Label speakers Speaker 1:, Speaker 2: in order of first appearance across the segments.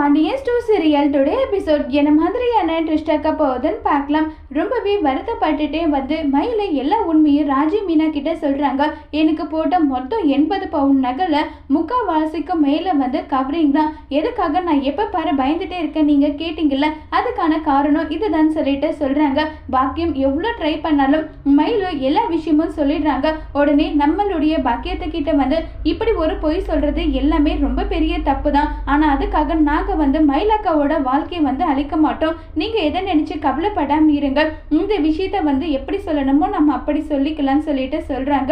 Speaker 1: Pandians two serial today episode என்ன மாதிரியான ட்விஸ்டாக்க போகுதுன்னு பார்க்கலாம். ரொம்பவே வருத்தப்பட்டுட்டே வந்து மயில எல்லா உண்மையும் ராஜி மீனா கிட்ட சொல்றாங்க. எனக்கு போட்ட மொத்தம் எண்பது பவுன் நகலை முக்கால்வாசிக்கு மேலே வந்து கவரிங் தான். எதுக்காக நான் எப்ப பாரு பயந்துட்டே இருக்கேன் நீங்க கேட்டீங்கல்ல? அதுக்கான காரணம் இதுதான் சொல்லிட்டு சொல்றாங்க. பாக்கியம் எவ்வளோ ட்ரை பண்ணாலும் மயிலு எல்லா விஷயமும் சொல்லிடுறாங்க. உடனே நம்மளுடைய பாக்கியத்தை கிட்ட வந்து இப்படி ஒரு பொய் சொல்றது எல்லாமே ரொம்ப பெரிய தப்பு தான் ஆனா அதுக்காக நாங்கள் வந்து மயிலக்காவோட வாழ்க்கையை வந்து அழிக்க மாட்டோம். நீங்கள் எதை நினச்சி கவலைப்படாமல் இருங்க இந்த விஷயத்த வந்து எப்படி சொல்லணுமோ நம்ம அப்படி சொல்லிக்கலாம்னு சொல்லிட்டு சொல்றாங்க.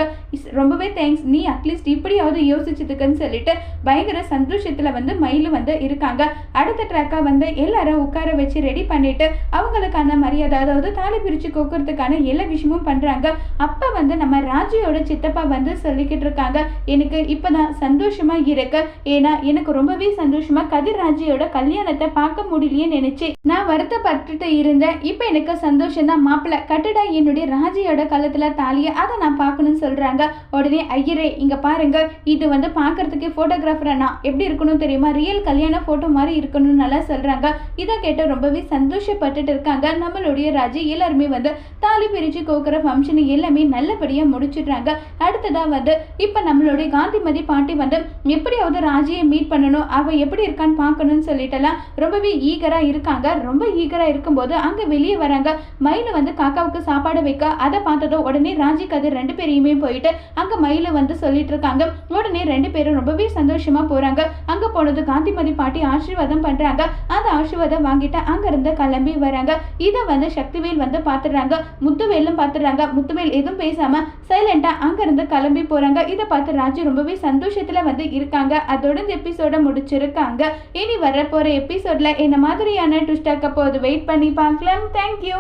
Speaker 1: ரொம்பவே தேங்க்ஸ் நீ அட்லீஸ்ட் இப்படியாவது யோசிச்சதுக்குன்னு சொல்லிட்டு பயங்கர சந்தோஷத்தில் வந்து மயில் வந்து இருக்காங்க. அடுத்த ட்ராக்கா வந்து எல்லாரும் உட்கார வச்சு ரெடி பண்ணிட்டு அவங்களுக்கான மரியாதை அதாவது தாலி பிரித்து கோக்குறதுக்கான எல்லா விஷயமும் பண்றாங்க. அப்போ வந்து நம்ம ராஜியோட சித்தப்பா வந்து சொல்லிக்கிட்டு இருக்காங்க. எனக்கு இப்பதான் சந்தோஷமா இருக்கு. ஏன்னா எனக்கு ரொம்பவே சந்தோஷமாக கதிர் ராஜியோட கல்யாணத்தை பார்க்க முடியலையே நினைச்சேன். நான் வருத்தப்பட்டுட்டு இருந்தேன். இப்போ எனக்கு சந்தோஷம் தான் மாப்பிள்ளை. கட்டுடா என்னுடைய ராஜியோட கழுத்துல தாலியை அதை நான் பார்க்கணும்னு சொல்றாங்க. உடனே ஐயரே இங்க பாருங்க. இது வந்து பார்க்கறதுக்கு ஃபோட்டோகிராஃபர் நான் எப்படி இருக்கணும் தெரியுமா? ரியல் கல்யாண போட்டோ மாதிரி இருக்கணும்னு நல்லா சொல்றாங்க. இதை கேட்டு ரொம்பவே சந்தோஷப்பட்டுட்டு இருக்காங்க. நம்மளுடைய ராஜி எல்லாருமே வந்து தாலி பிரிச்சு கோக்குற ஃபங்க்ஷன் எல்லாமே நல்லபடியா முடிச்சிடுறாங்க. அடுத்ததா வந்து இப்போ நம்மளுடைய காந்திமதி பாட்டி வந்து எப்படியாவது ராஜியை மீட் பண்ணணும். அவ எப்படி இருக்கான்னு பார்க்கணும்னு சொல்லிட்டுலாம் ரொம்பவே ஈகரா இருக்காங்க. ரொம்ப ஈகரா இருக்கும்போது அங்க வெளியே வராங்க. மயில வந்து காக்காவுக்கு சாப்பாடு வைக்க அதை பார்த்ததும் உடனே ராஜி கதிர் ரெண்டு பேரையுமே போயிட்டு அங்க மயில வந்து சொல்லிட்டு இருக்காங்க. உடனே ரெண்டு பேரும் ரொம்பவே சந்தோஷமா போறாங்க. அங்க போனது காந்திமதி பாட்டி ஆசீர்வாதம் பண்றாங்க. அந்த ஆசீர்வாதம் வாங்கிட்டு அங்க இருந்து கிளம்பி வராங்க. இதை வந்து சக்திவேல் வந்து பாத்துடுறாங்க முத்துவேலும் பாத்துடுறாங்க முத்துவேல் எதுவும் பேசாம சைலண்டாக அங்க இருந்து கிளம்பி போறாங்க. இதை பார்த்து ராஜி ரொம்பவே சந்தோஷத்துல வந்து இருக்காங்க. அதோட இந்த எபிசோட முடிச்சிருக்காங்க. இனி வரப்போகிற போற எபிசோட்ல என்ன மாதிரியான ட்விஸ்ட் ஆக்க போகுது? வெயிட் பண்ணி பார்க்கலாம். தேங்க்யூ